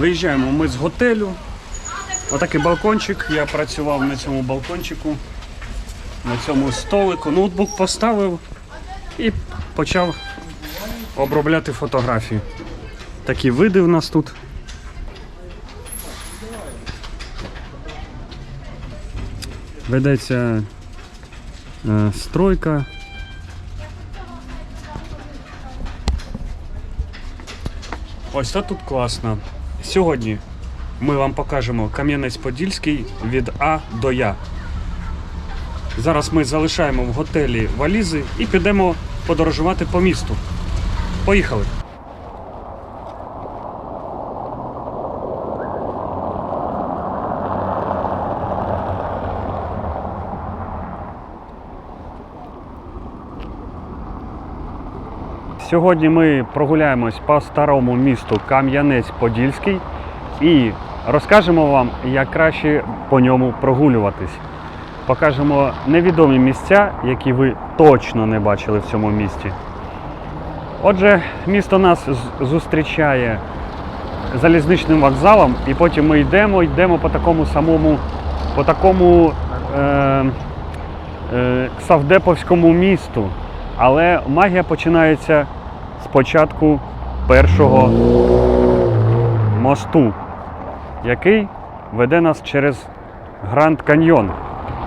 Виїжджаємо ми з готелю. Отакий балкончик. Я працював на цьому балкончику, на цьому столику. Ноутбук поставив і почав обробляти фотографії. Такі види в нас тут. Ведеться е, стройка. Ось це тут класно. Сьогодні ми вам покажемо Кам'янець-Подільський від А до Я. Зараз ми залишаємо в готелі валізи і підемо подорожувати по місту. Поїхали! Сьогодні ми прогуляємось по старому місту Кам'янець-Подільський і розкажемо вам, як краще по ньому прогулюватись. Покажемо невідомі місця, які ви точно не бачили в цьому місті. Отже, місто нас зустрічає залізничним вокзалом, і потім ми йдемо, йдемо по такому самому, по такому е, е, Савдеповському місту. Але магія починається початку першого мосту, який веде нас через Гранд Каньйон.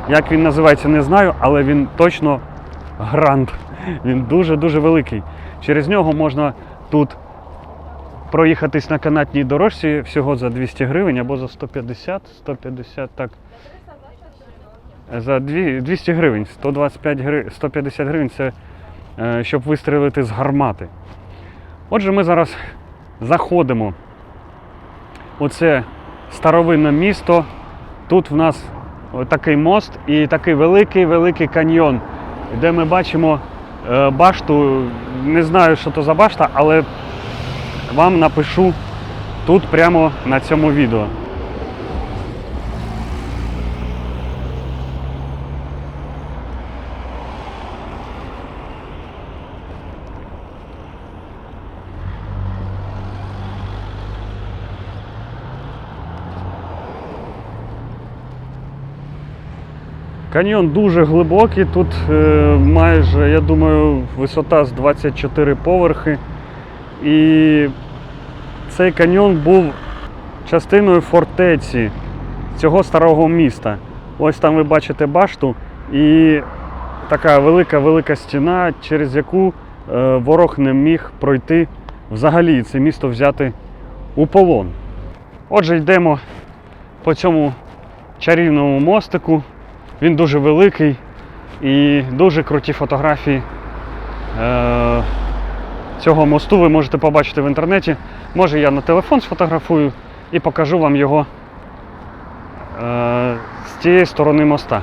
Як він називається, не знаю, але він точно Гранд. Він дуже-дуже великий. Через нього можна тут проїхатись на канатній дорожці всього за 200 гривень або за 150, 150, так. За дві- 200 гривень, 125 гривень, 150 гривень це щоб вистрілити з гармати. Отже, ми зараз заходимо у це старовинне місто. Тут в нас такий мост і такий великий-великий каньйон, де ми бачимо е, башту. Не знаю, що то за башта, але вам напишу тут прямо на цьому відео. Каньйон дуже глибокий, тут е, майже, я думаю, висота з 24 поверхи. І цей каньйон був частиною фортеці цього старого міста. Ось там ви бачите башту і така велика-велика стіна, через яку е, ворог не міг пройти взагалі це місто взяти у полон. Отже, йдемо по цьому чарівному мостику. Він дуже великий і дуже круті фотографії е, цього мосту ви можете побачити в інтернеті. Може я на телефон сфотографую і покажу вам його е, з цієї сторони моста.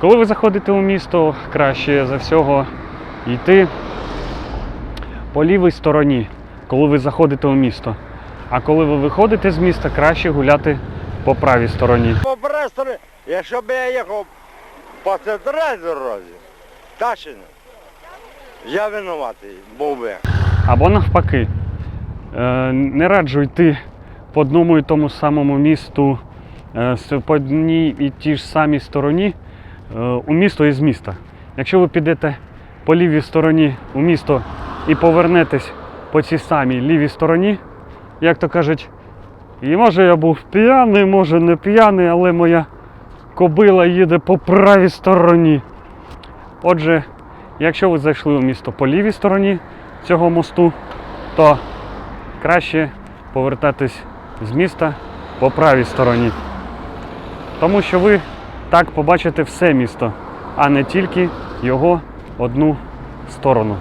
Коли ви заходите у місто, краще за всього йти по лівій стороні, коли ви заходите у місто. А коли ви виходите з міста, краще гуляти по правій стороні. По престори, якщо б я їхав по центральній дорозі, Ташина, я винуватий був би. Або навпаки, е, не раджу йти по одному і тому самому місту, е, по одній і тій ж самій стороні е, у місто із міста. Якщо ви підете по лівій стороні у місто і повернетесь по цій самій лівій стороні, як то кажуть, і може я був п'яний, може не п'яний, але моя кобила їде по правій стороні. Отже, якщо ви зайшли у місто по лівій стороні цього мосту, то краще повертатись з міста по правій стороні. Тому що ви так побачите все місто, а не тільки його одну сторону.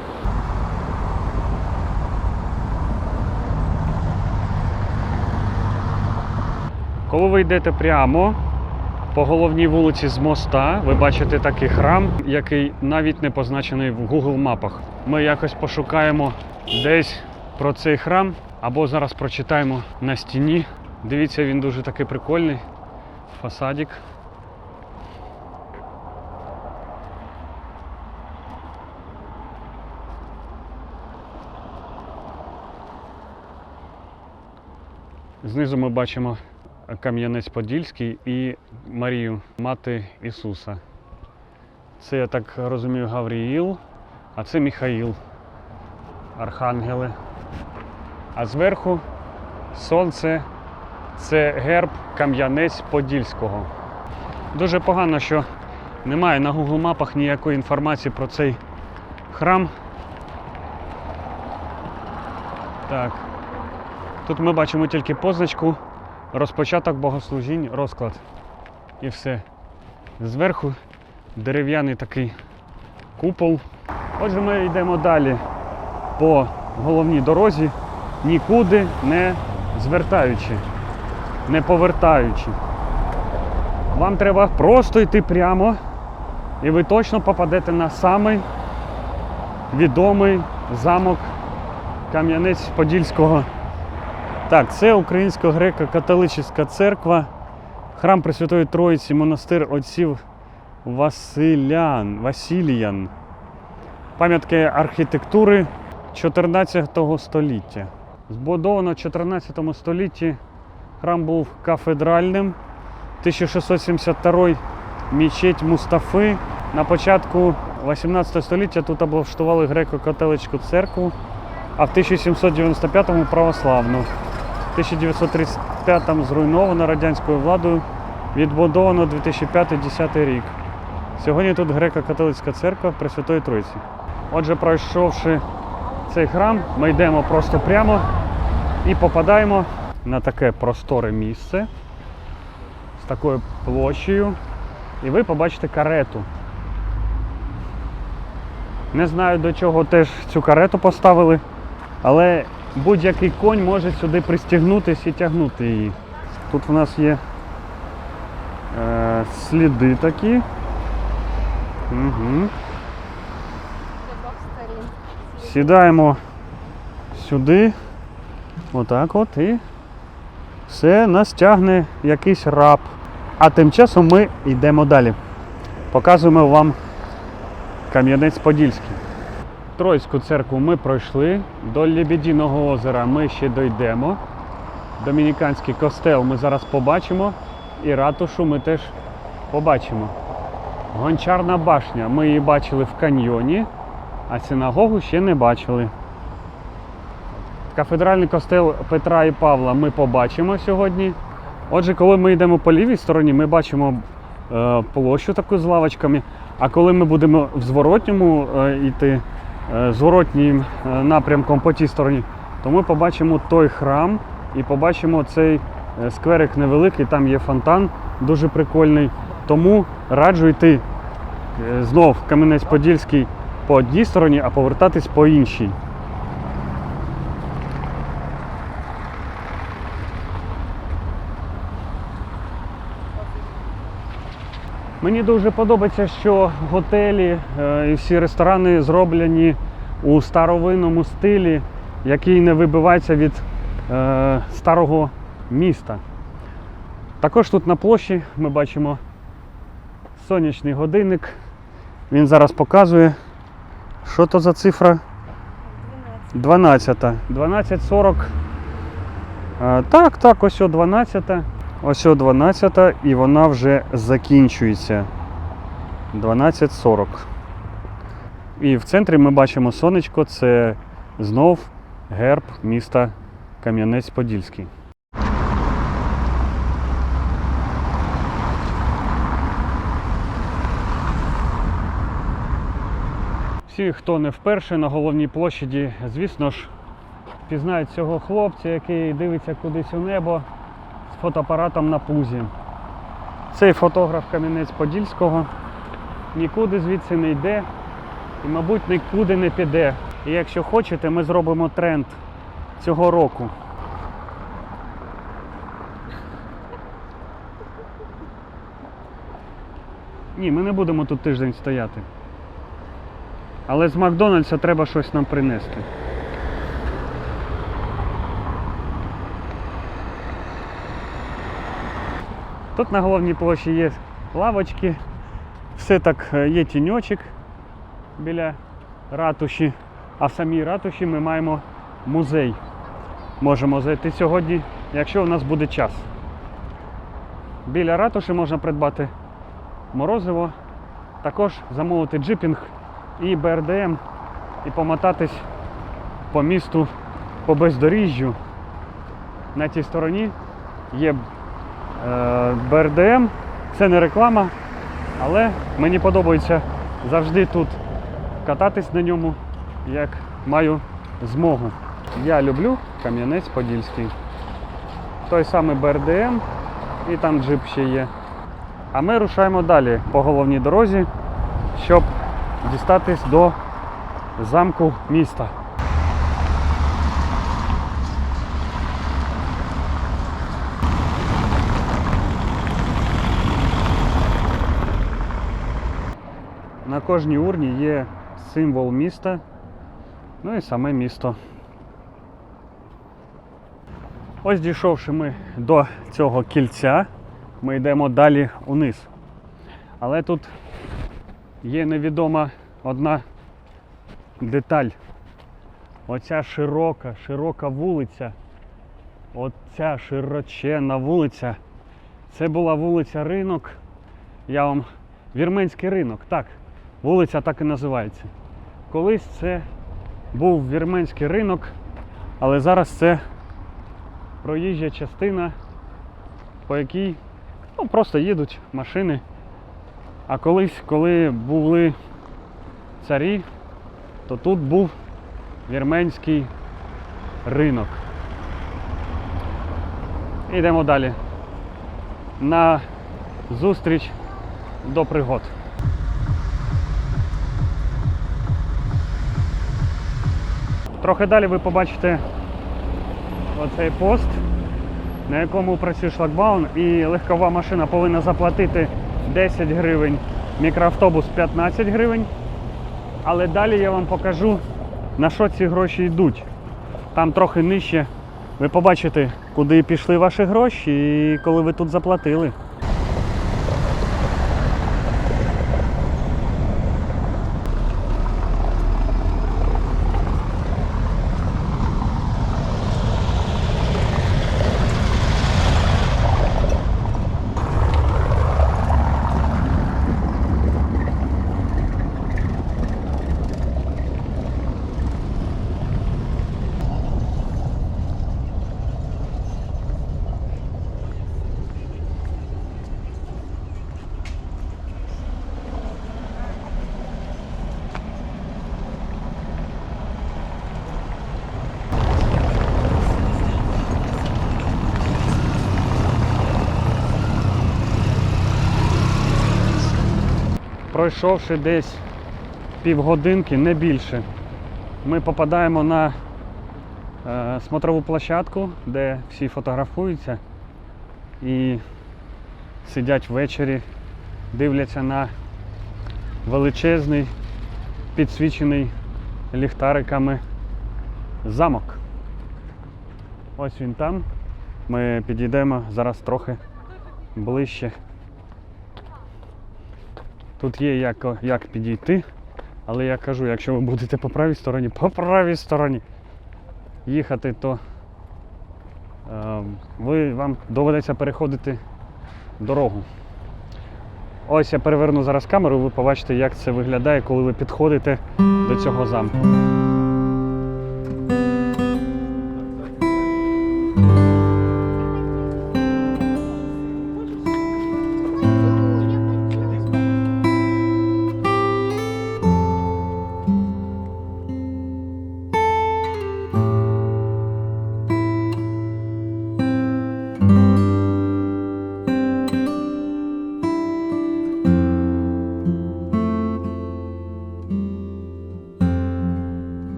Коли ви йдете прямо по головній вулиці з моста, ви бачите такий храм, який навіть не позначений в Google мапах. Ми якось пошукаємо десь про цей храм, або зараз прочитаємо на стіні. Дивіться, він дуже такий прикольний. Фасадик. Знизу ми бачимо Кам'янець-Подільський і Марію, мати Ісуса. Це, я так розумію, Гавріїл, а це Міхаїл, архангели. А зверху сонце це герб Кам'янець-Подільського. Дуже погано, що немає на Google мапах ніякої інформації про цей храм. Так. Тут ми бачимо тільки позначку, розпочаток богослужінь, розклад. І все. Зверху дерев'яний такий купол. Отже, ми йдемо далі по головній дорозі, нікуди не звертаючи, не повертаючи. Вам треба просто йти прямо, і ви точно попадете на самий відомий замок Кам'янець-Подільського. Так, це Українська греко-католичська церква, храм Пресвятої Троїці, монастир отців Василян, Василіян. Пам'ятки архітектури 14 століття. Збудовано в 14 столітті храм був кафедральним. 1672 мечеть Мустафи. На початку 18 століття тут облаштували греко-католицьку церкву, а в 1795-му православну. В 1935-му зруйновано радянською владою, відбудовано 2005-2010 рік. Сьогодні тут греко-католицька церква Пресвятої Тройці. Отже, пройшовши цей храм, ми йдемо просто прямо і попадаємо на таке просторе місце з такою площею. І ви побачите карету. Не знаю до чого теж цю карету поставили, але будь-який конь може сюди пристігнутися і тягнути її. Тут у нас є е, сліди такі. Угу. Сідаємо сюди, отак от, і все нас тягне якийсь раб. А тим часом ми йдемо далі. Показуємо вам Кам'янець-Подільський. Тройську церкву ми пройшли, до Лебедіного озера ми ще дійдемо. Домініканський костел ми зараз побачимо. І ратушу ми теж побачимо. Гончарна башня. Ми її бачили в каньйоні, а синагогу ще не бачили. Кафедральний костел Петра і Павла ми побачимо сьогодні. Отже, коли ми йдемо по лівій стороні, ми бачимо е, площу таку з лавочками. А коли ми будемо в зворотньому е, йти, зворотнім е, напрямком по тій стороні, то ми побачимо той храм і побачимо цей е, скверик невеликий, там є фонтан, дуже прикольний. Тому раджу йти е, знов Кам'янець-Подільський по одній стороні, а повертатись по іншій. Мені дуже подобається, що готелі е, і всі ресторани зроблені у старовинному стилі, який не вибивається від е, старого міста. Також тут на площі ми бачимо сонячний годинник. Він зараз показує, що то за цифра 12. 12.40. Е, Так, так, ось о 12. Ось о 12 і вона вже закінчується. 12.40. І в центрі ми бачимо сонечко, це знов герб міста Кам'янець-Подільський. Всі, хто не вперше на головній площаді, звісно ж, пізнають цього хлопця, який дивиться кудись у небо з фотоапаратом на пузі. Цей фотограф Кам'янець-Подільського нікуди звідси не йде і, мабуть, нікуди не піде. І якщо хочете, ми зробимо тренд цього року. Ні, ми не будемо тут тиждень стояти. Але з Макдональдса треба щось нам принести. Тут на головній площі є лавочки, все так е, є тіньочок біля ратуші, а в самій ратуші ми маємо музей. Можемо зайти сьогодні якщо у нас буде час. Біля ратуші можна придбати морозиво, також замовити джипінг і БРДМ і помотатись по місту по бездоріжжю. На тій стороні є е, БРДМ, це не реклама, але мені подобається завжди тут кататись на ньому, як маю змогу. Я люблю Кам'янець-Подільський. Той самий БРДМ і там джип ще є. А ми рушаємо далі по головній дорозі, щоб дістатись до замку міста. На кожній урні є символ міста, ну і саме місто. Ось дійшовши ми до цього кільця, ми йдемо далі униз. Але тут є невідома одна деталь. Оця широка, широка вулиця. Оця широченна вулиця. Це була вулиця Ринок. Я вам Вірменський ринок, так. Вулиця так і називається. Колись це був вірменський ринок, але зараз це проїжджа частина, по якій ну, просто їдуть машини. А колись, коли були царі, то тут був вірменський ринок. Йдемо далі. На зустріч до пригод. Трохи далі ви побачите оцей пост, на якому працює шлагбаум, і легкова машина повинна заплатити 10 гривень, мікроавтобус 15 гривень. Але далі я вам покажу, на що ці гроші йдуть. Там трохи нижче ви побачите, куди пішли ваші гроші і коли ви тут заплатили. Пройшовши десь півгодинки, не більше, ми попадаємо на е, смотрову площадку, де всі фотографуються і сидять ввечері, дивляться на величезний, підсвічений ліхтариками замок. Ось він там. Ми підійдемо зараз трохи ближче. Тут є як, як підійти, але я кажу, якщо ви будете по правій стороні, по правій стороні їхати, то е, ви, вам доведеться переходити дорогу. Ось я переверну зараз камеру, ви побачите, як це виглядає, коли ви підходите до цього замку.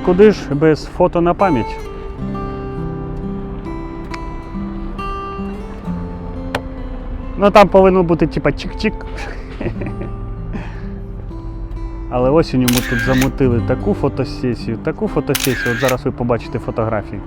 І куди ж без фото на пам'ять? Ну там повинно бути типа чик-чик. Але осінь ми тут замутили таку фотосесію, таку фотосесію. От зараз ви побачите фотографії.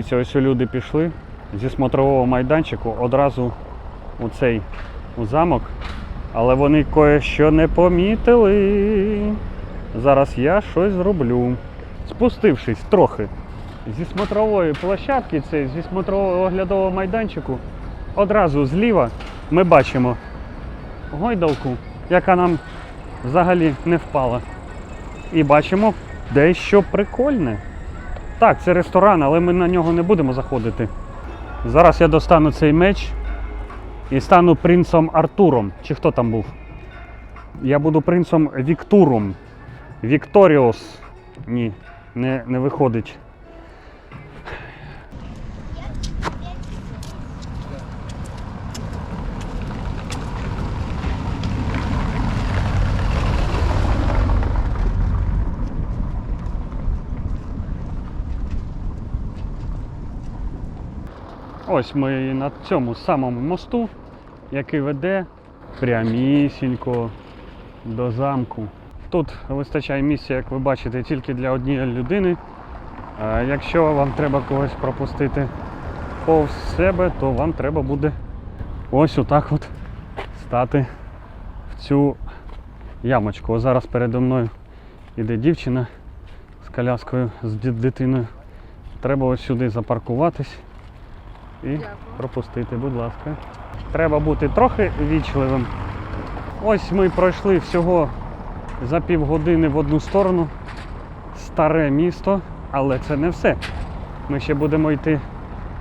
Дивіться, ось люди пішли зі смотрового майданчику одразу у цей у замок, але вони кое-що не помітили. Зараз я щось зроблю. Спустившись трохи зі смотрової площадки, це зі смотрового оглядового майданчику, одразу зліва ми бачимо гойдалку, яка нам взагалі не впала. І бачимо дещо прикольне. Так, це ресторан, але ми на нього не будемо заходити. Зараз я достану цей меч і стану принцом Артуром. Чи хто там був? Я буду принцом Віктурум. Вікторіос. Ні, не, не виходить. Ось ми на цьому самому мосту, який веде прямісінько до замку. Тут вистачає місця, як ви бачите, тільки для однієї людини. Якщо вам треба когось пропустити повз себе, то вам треба буде ось отак от стати в цю ямочку. Зараз передо мною іде дівчина з коляскою, з дитиною. Треба ось сюди запаркуватись і пропустити, будь ласка. Треба бути трохи вічливим. Ось ми пройшли всього за півгодини в одну сторону. Старе місто, але це не все. Ми ще будемо йти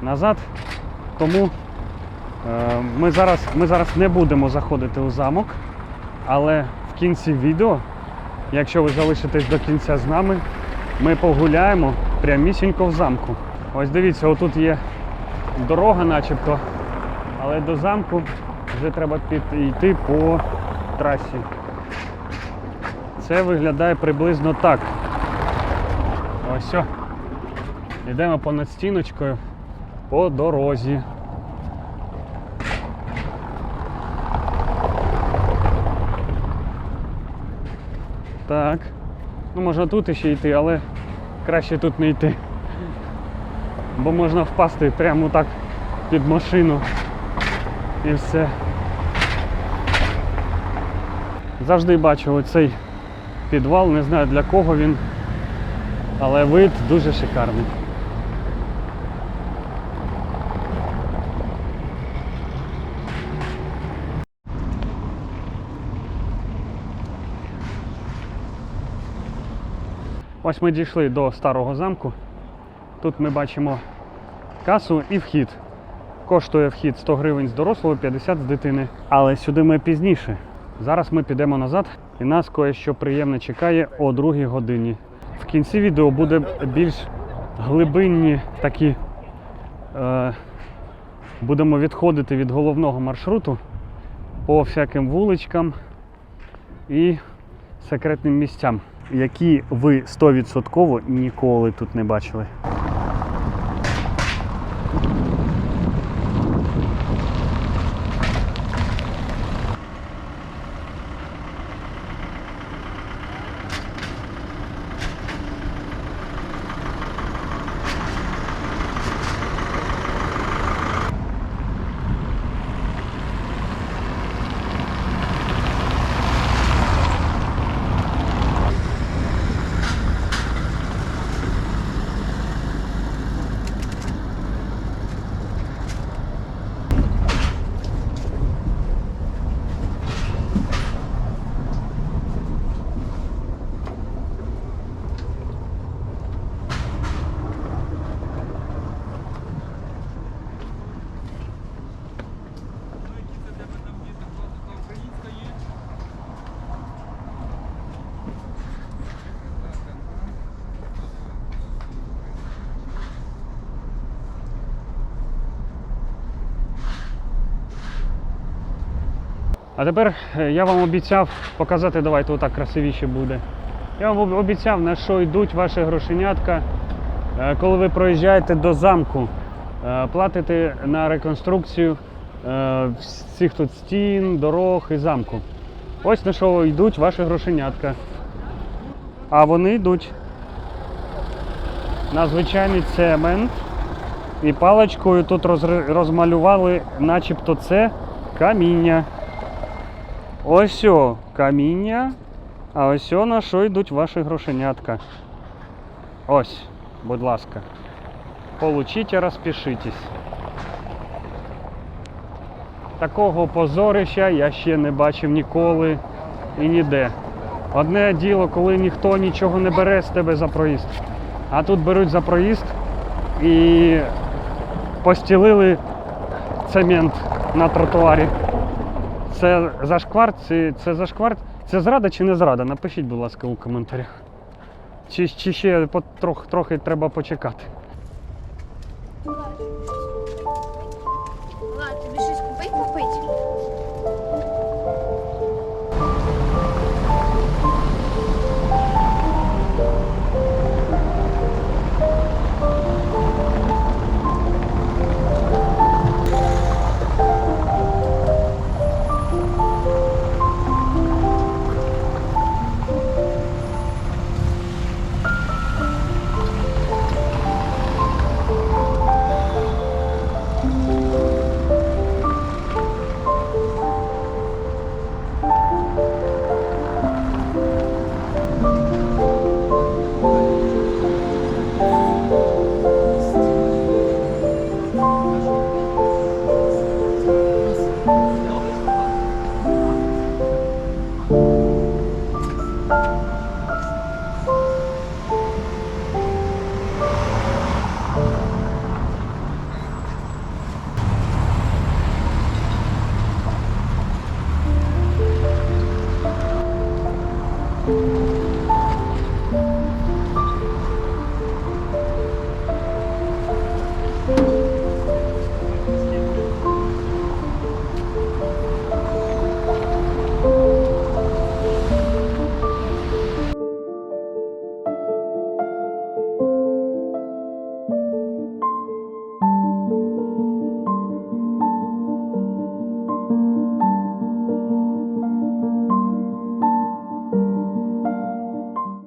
назад. Тому е, ми, зараз, ми зараз не будемо заходити у замок, але в кінці відео, якщо ви залишитесь до кінця з нами, ми погуляємо прямісінько в замку. Ось дивіться, отут є дорога начебто, але до замку вже треба піти, йти по трасі. Це виглядає приблизно так. Ось все. Йдемо понад стіночкою по дорозі. Так. Ну можна тут іще йти, але краще тут не йти. Бо можна впасти прямо так під машину і все. Завжди бачу оцей підвал, не знаю для кого він, але вид дуже шикарний. Ось ми дійшли до старого замку. Тут ми бачимо касу і вхід. Коштує вхід 100 гривень з дорослого, 50 з дитини. Але сюди ми пізніше. Зараз ми підемо назад і нас кое-що приємне чекає о другій годині. В кінці відео буде більш глибинні такі. Е, будемо відходити від головного маршруту по всяким вуличкам і секретним місцям, які ви 100% ніколи тут не бачили. А тепер е, я вам обіцяв показати, давайте отак красивіше буде. Я вам обіцяв, на що йдуть ваші грошенятка, е, коли ви проїжджаєте до замку. Е, Платите на реконструкцію всіх тут стін, дорог і замку. Ось на що йдуть ваші грошенятка. А вони йдуть на звичайний цемент І паличкою тут розмалювали, начебто це каміння. Ось каміння. А ось на що йдуть ваші грошенятка. Ось, будь ласка. Получите, розпишитесь. Такого позорища я ще не бачив ніколи і ніде. Одне діло, коли ніхто нічого не бере з тебе за проїзд. А тут беруть за проїзд і постілили цемент на тротуарі. Це зашквар, це, це зашквар, це зрада чи не зрада? Напишіть, будь ласка, у коментарях. Чи, чи ще трох, трохи треба почекати.